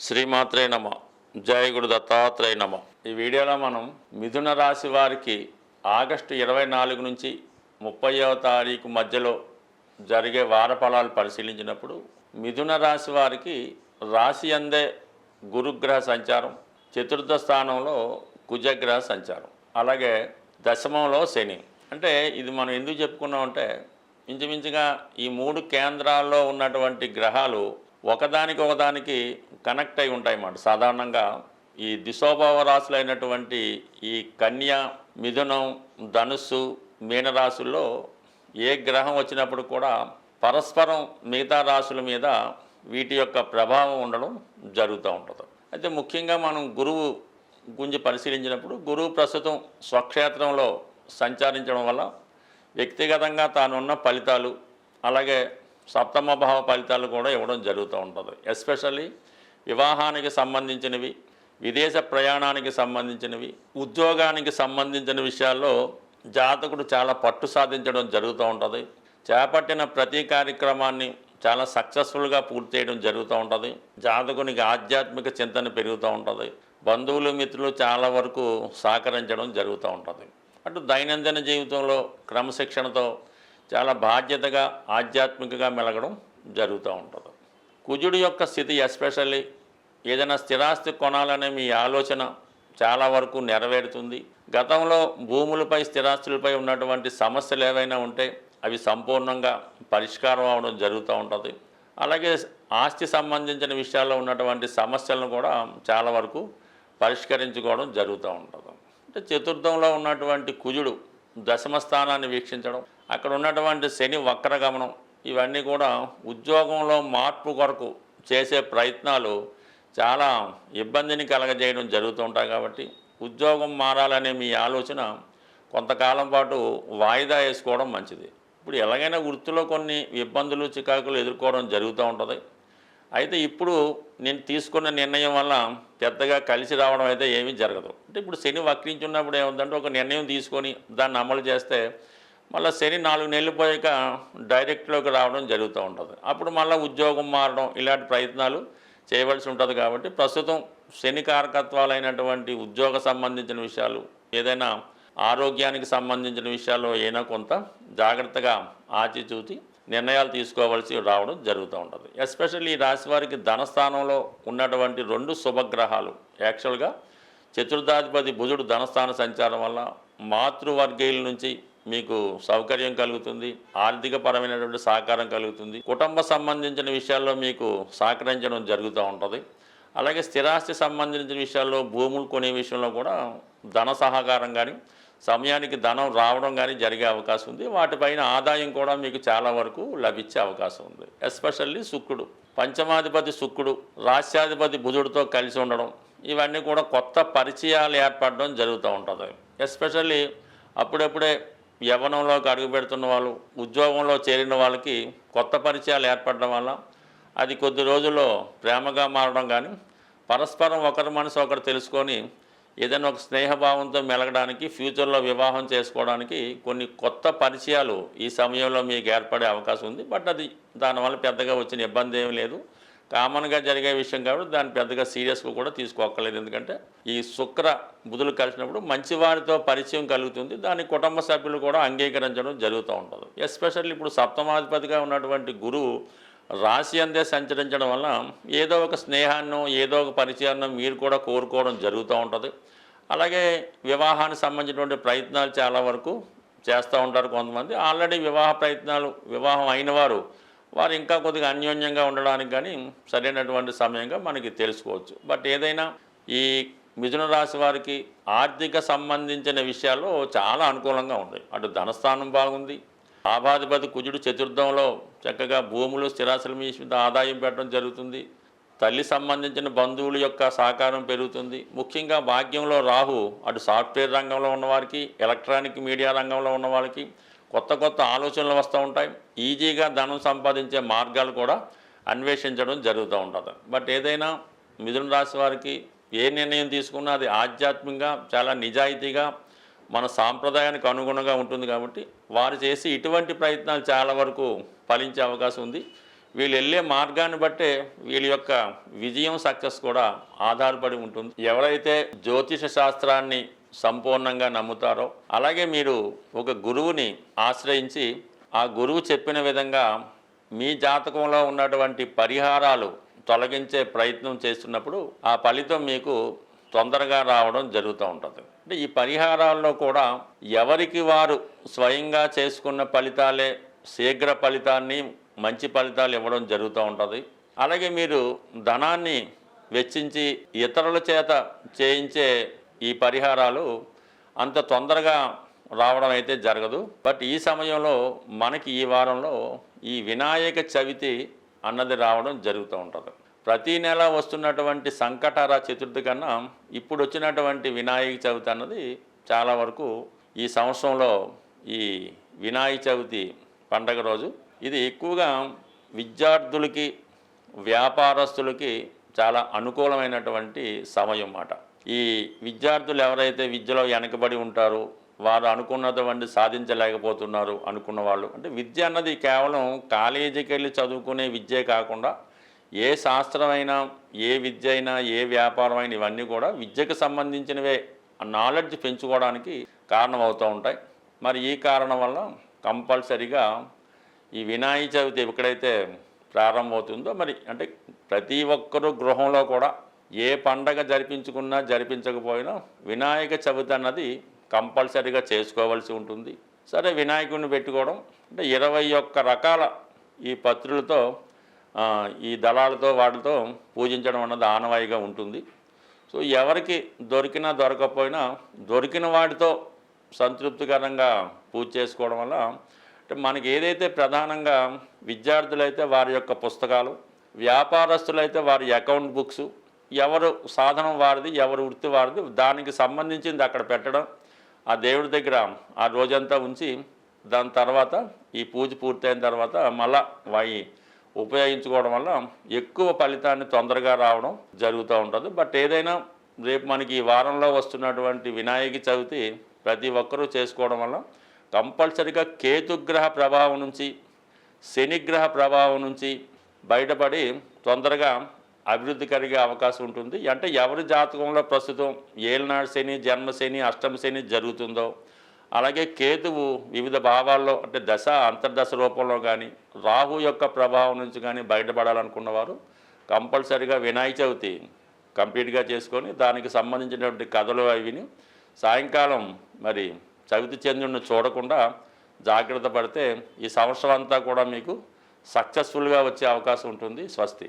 శ్రీమాత్రే నమ. జయ గురు దత్తాత్రేయ నమ. ఈ వీడియోలో మనం మిథున రాశి వారికి ఆగస్టు ఇరవై నాలుగు నుంచి ముప్పైవ తారీఖు మధ్యలో జరిగే వార ఫలాలు పరిశీలించినప్పుడు మిథున రాశి వారికి రాశి అందే గురుగ్రహ సంచారం చతుర్థ స్థానంలో కుజగ్రహ సంచారం అలాగే దశమంలో శని. అంటే ఇది మనం ఎందుకు చెప్పుకున్నామంటే ఇంచుమించుగా ఈ మూడు కేంద్రాల్లో ఉన్నటువంటి గ్రహాలు ఒకదానికి ఒకదానికి కనెక్ట్ అయి ఉంటాయి అన్నమాట. సాధారణంగా ఈ దిశోభావ రాశులైనటువంటి ఈ కన్య మిథునం ధనుస్సు మీనరాశుల్లో ఏ గ్రహం వచ్చినప్పుడు కూడా పరస్పరం మిగతా రాశుల మీద వీటి యొక్క ప్రభావం ఉండడం జరుగుతూ ఉంటుంది. అయితే ముఖ్యంగా మనం గురువు గురించి పరిశీలించినప్పుడు గురువు ప్రస్తుతం స్వక్షేత్రంలో సంచరించడం వల్ల వ్యక్తిగతంగా తానున్న ఫలితాలు అలాగే సప్తమ భావ ఫలితాలు కూడా ఇవ్వడం జరుగుతూ ఉంటుంది. ఎస్పెషల్లీ వివాహానికి సంబంధించినవి విదేశ ప్రయాణానికి సంబంధించినవి ఉద్యోగానికి సంబంధించిన విషయాల్లో జాతకుడు చాలా పట్టు సాధించడం జరుగుతూ ఉంటుంది. చేపట్టిన ప్రతి కార్యక్రమాన్ని చాలా సక్సెస్ఫుల్గా పూర్తి చేయడం జరుగుతూ ఉంటుంది. జాతకునికి ఆధ్యాత్మిక చింతన పెరుగుతూ ఉంటుంది. బంధువులు మిత్రులు చాలా వరకు సహకరించడం జరుగుతూ ఉంటుంది. అటు దైనందిన జీవితంలో క్రమశిక్షణతో చాలా బాధ్యతగా ఆధ్యాత్మికగా మెలగడం జరుగుతూ ఉంటుంది. కుజుడు యొక్క స్థితి ఎస్పెషల్లీ ఏదైనా స్థిరాస్తి కొనాలనే మీ ఆలోచన చాలా వరకు నెరవేరుతుంది. గతంలో భూములపై స్థిరాస్తులపై ఉన్నటువంటి సమస్యలు ఏవైనా ఉంటే అవి సంపూర్ణంగా పరిష్కారం అవడం జరుగుతూ ఉంటుంది. అలాగే ఆస్తి సంబంధించిన విషయాల్లో ఉన్నటువంటి సమస్యలను కూడా చాలా వరకు పరిష్కరించుకోవడం జరుగుతూ ఉంటుంది. అంటే చతుర్థంలో ఉన్నటువంటి కుజుడు దశమ స్థానాన్ని వీక్షించడం అక్కడ ఉన్నటువంటి శని వక్రగమనం ఇవన్నీ కూడా ఉద్యోగంలో మార్పు కొరకు చేసే ప్రయత్నాలు చాలా ఇబ్బందిని కలగజేయడం జరుగుతూ ఉంటాయి కాబట్టి ఉద్యోగం మారాలనే మీ ఆలోచన కొంతకాలం పాటు వాయిదా వేసుకోవడం మంచిది. ఇప్పుడు ఎలాగైనా వృత్తిలో కొన్ని ఇబ్బందులు చికాకులు ఎదుర్కోవడం జరుగుతూ ఉంటుంది. అయితే ఇప్పుడు నేను తీసుకున్న నిర్ణయం వల్ల పెద్దగా కలిసి రావడం అయితే ఏమీ జరగదు. అంటే ఇప్పుడు శని వక్రించున్నప్పుడు ఏముందంటే ఒక నిర్ణయం తీసుకొని దాన్ని అమలు చేస్తే మళ్ళీ శని నాలుగు నెలలు పోయాక డైరెక్ట్లోకి రావడం జరుగుతూ ఉంటుంది. అప్పుడు మళ్ళీ ఉద్యోగం మారడం ఇలాంటి ప్రయత్నాలు చేయవలసి ఉంటుంది కాబట్టి ప్రస్తుతం శని కారకత్వాలైనటువంటి ఉద్యోగ సంబంధించిన విషయాలు ఏదైనా ఆరోగ్యానికి సంబంధించిన విషయాల్లో ఏదైనా కొంత జాగ్రత్తగా ఆచిచూచి నిర్ణయాలు తీసుకోవాల్సి రావడం జరుగుతూ ఉంటుంది. ఎస్పెషల్లీ ఈ రాశి వారికి ధనస్థానంలో ఉన్నటువంటి రెండు శుభగ్రహాలు. యాక్చువల్గా చతుర్థాధిపతి బుధుడు ధనస్థాన సంచారం వల్ల మాతృవర్గీయుల నుంచి మీకు సౌకర్యం కలుగుతుంది ఆర్థిక పరమైనటువంటి సహకారం కలుగుతుంది. కుటుంబ సంబంధించిన విషయాల్లో మీకు సహకరించడం జరుగుతూ ఉంటుంది. అలాగే స్థిరాస్తి సంబంధించిన విషయాల్లో భూములు కొనే విషయంలో కూడా ధన సహకారం కానీ సమయానికి ధనం రావడం కానీ జరిగే అవకాశం ఉంది. వాటిపైన ఆదాయం కూడా మీకు చాలా వరకు లభించే అవకాశం ఉంది. ఎస్పెషల్లీ శుక్రుడు. పంచమాధిపతి శుక్రుడు రాష్ట్రాధిపతి బుధుడితో కలిసి ఉండడం ఇవన్నీ కూడా కొత్త పరిచయాలు ఏర్పడడం జరుగుతూ ఉంటుంది. ఎస్పెషల్లీ అప్పుడప్పుడే యవ్వనంలోకి అడుగు పెడుతున్న వాళ్ళు ఉద్యోగంలో చేరిన వాళ్ళకి కొత్త పరిచయాలు ఏర్పడడం వల్ల అది కొద్ది రోజుల్లో ప్రేమగా మారడం కానీ పరస్పరం ఒకరి మనసు ఒకరు తెలుసుకొని ఏదైనా ఒక స్నేహభావంతో మెలగడానికి ఫ్యూచర్లో వివాహం చేసుకోవడానికి కొన్ని కొత్త పరిచయాలు ఈ సమయంలో మీకు ఏర్పడే అవకాశం ఉంది. బట్ అది దానివల్ల పెద్దగా వచ్చిన ఇబ్బంది ఏమీ లేదు. కామన్గా జరిగే విషయం కాబట్టి దాన్ని పెద్దగా సీరియస్గా కూడా తీసుకోక్కర్లేదు. ఎందుకంటే ఈ శుక్ర బుధులు కలిసినప్పుడు మంచి వారితో పరిచయం కలుగుతుంది. దాని కుటుంబ సభ్యులు కూడా అంగీకరించడం జరుగుతూ ఉంటుంది. ఎస్పెషల్లీ ఇప్పుడు సప్తమాధిపతిగా ఉన్నటువంటి గురువు రాశి అందే సంచరించడం వల్ల ఏదో ఒక స్నేహాన్నో ఏదో ఒక పరిచయాన్నో మీరు కూడా కోరుకోవడం జరుగుతూ ఉంటుంది. అలాగే వివాహానికి సంబంధించినటువంటి ప్రయత్నాలు చాలా వరకు చేస్తూ ఉంటారు కొంతమంది. ఆల్రెడీ వివాహ ప్రయత్నాలు వివాహం అయిన వారు వారు ఇంకా కొద్దిగా అన్యోన్యంగా ఉండడానికి కానీ సరైనటువంటి సమయంగా మనకి తెలుసుకోవచ్చు. బట్ ఏదైనా ఈ మిథున రాశి వారికి ఆర్థిక సంబంధించిన విషయాల్లో చాలా అనుకూలంగా ఉంది. అటు ధనస్థానం బాగుంది లాభాధిపతి కుజుడు చతుర్థంలో చక్కగా భూములు స్థిరాస్తుల మీద ఆదాయం పెట్టడం జరుగుతుంది. తల్లి సంబంధించిన బంధువుల యొక్క సహకారం పెరుగుతుంది. ముఖ్యంగా భాగ్యంలో రాహు అటు సాఫ్ట్వేర్ రంగంలో ఉన్నవారికి ఎలక్ట్రానిక్ మీడియా రంగంలో ఉన్న వాళ్ళకి కొత్త కొత్త ఆలోచనలు వస్తూ ఉంటాయి. ఈజీగా ధనం సంపాదించే మార్గాలు కూడా అన్వేషించడం జరుగుతూ ఉంటుంది. బట్ ఏదైనా మిథున రాశి వారికి ఏ నిర్ణయం తీసుకున్నా అది ఆధ్యాత్మికంగా చాలా నిజాయితీగా మన సాంప్రదాయానికి అనుగుణంగా ఉంటుంది కాబట్టి వారు చేసి ఇటువంటి ప్రయత్నాలు చాలా వరకు ఫలించే అవకాశం ఉంది. వీళ్ళు వెళ్ళే మార్గాన్ని బట్టే వీళ్ళ యొక్క విజయం సక్సెస్ కూడా ఆధారపడి ఉంటుంది. ఎవరైతే జ్యోతిష శాస్త్రాన్ని సంపూర్ణంగా నమ్ముతారో అలాగే మీరు ఒక గురువుని ఆశ్రయించి ఆ గురువు చెప్పిన విధంగా మీ జాతకంలో ఉన్నటువంటి పరిహారాలు తొలగించే ప్రయత్నం చేస్తున్నప్పుడు ఆ ఫలితం మీకు తొందరగా రావడం జరుగుతూ ఉంటుంది. అంటే ఈ పరిహారాల్లో కూడా ఎవరికి వారు స్వయంగా చేసుకున్న ఫలితాలే శీఘ్ర ఫలితాన్ని మంచి ఫలితాలు ఇవ్వడం జరుగుతూ ఉంటుంది. అలాగే మీరు ధనాన్ని వెచ్చించి ఇతరుల చేత చేయించే ఈ పరిహారాలు అంత తొందరగా రావడం అయితే జరగదు. బట్ ఈ సమయంలో మనకి ఈ వారంలో ఈ వినాయక చవితి అన్నది రావడం జరుగుతూ ఉంటుంది. ప్రతి నెల వస్తున్నటువంటి సంకటార చతుర్థి కన్నా ఇప్పుడు వచ్చినటువంటి వినాయక చవితి అన్నది చాలా వరకు ఈ సంవత్సరంలో ఈ వినాయక చవితి పండగ రోజు ఇది ఎక్కువగా విద్యార్థులకి వ్యాపారస్తులకి చాలా అనుకూలమైనటువంటి సమయం అన్నమాట ఈ విద్యార్థులు ఎవరైతే విద్యలో వెనకబడి ఉంటారో వారు అనుకున్నటువంటి సాధించలేకపోతున్నారు అనుకున్న వాళ్ళు. అంటే విద్య అన్నది కేవలం కాలేజీకి వెళ్ళి చదువుకునే విద్యే కాకుండా ఏ శాస్త్రమైనా ఏ విద్య అయినా ఏ వ్యాపారం అయినా ఇవన్నీ కూడా విద్యకు సంబంధించినవే ఆ నాలెడ్జ్ పెంచుకోవడానికి కారణమవుతూ ఉంటాయి. మరి ఈ కారణం వల్ల కంపల్సరిగా ఈ వినాయక చవితి ఎక్కడైతే ప్రారంభమవుతుందో మరి అంటే ప్రతి ఒక్కరూ గృహంలో కూడా ఏ పండగ జరిపించుకున్నా జరిపించకపోయినా వినాయక చవితి అన్నది కంపల్సరీగా చేసుకోవాల్సి ఉంటుంది. సరే వినాయకుడిని పెట్టుకోవడం అంటే ఇరవై ఒక్క రకాల ఈ పత్రులతో ఈ దళాలతో వాటితో పూజించడం అన్నది ఆనవాయిగా ఉంటుంది. సో ఎవరికి దొరికినా దొరకకపోయినా దొరికిన వాటితో సంతృప్తికరంగా పూజ చేసుకోవడం వల్ల అంటే మనకి ఏదైతే ప్రధానంగా విద్యార్థులైతే వారి యొక్క పుస్తకాలు వ్యాపారస్తులైతే వారి అకౌంట్ బుక్స్ ఎవరు సాధనం వారిది ఎవరు వృత్తి వారిది దానికి సంబంధించింది అక్కడ పెట్టడం ఆ దేవుడి దగ్గర ఆ రోజంతా ఉంచి దాని తర్వాత ఈ పూజ పూర్తయిన తర్వాత మళ్ళా వాయి ఉపయోగించుకోవడం వల్ల ఎక్కువ ఫలితాన్ని తొందరగా రావడం జరుగుతూ ఉంటుంది. బట్ ఏదైనా రేపు మనకి ఈ వారంలో వస్తున్నటువంటి వినాయక చవితి ప్రతి ఒక్కరూ చేసుకోవడం వల్ల కంపల్సరిగా కేతుగ్రహ ప్రభావం నుంచి శనిగ్రహ ప్రభావం నుంచి బయటపడి తొందరగా అభివృద్ధి కలిగే అవకాశం ఉంటుంది. అంటే ఎవరి జాతకంలో ప్రస్తుతం ఏలనాడు శని జన్మ శని అష్టమ శని జరుగుతుందో అలాగే కేతువు వివిధ భావాల్లో అంటే దశ అంతర్దశ రూపంలో కానీ రాహు యొక్క ప్రభావం నుంచి కానీ బయటపడాలనుకున్నవారు కంపల్సరిగా వినాయక చవితి కంప్లీట్గా చేసుకొని దానికి సంబంధించినటువంటి కథలు అవిని సాయంకాలం మరి చవితి చంద్రుడిని చూడకుండా జాగ్రత్త పడితే ఈ సంవత్సరం అంతా కూడా మీకు సక్సెస్ఫుల్గా వచ్చే అవకాశం ఉంటుంది. స్వస్తి.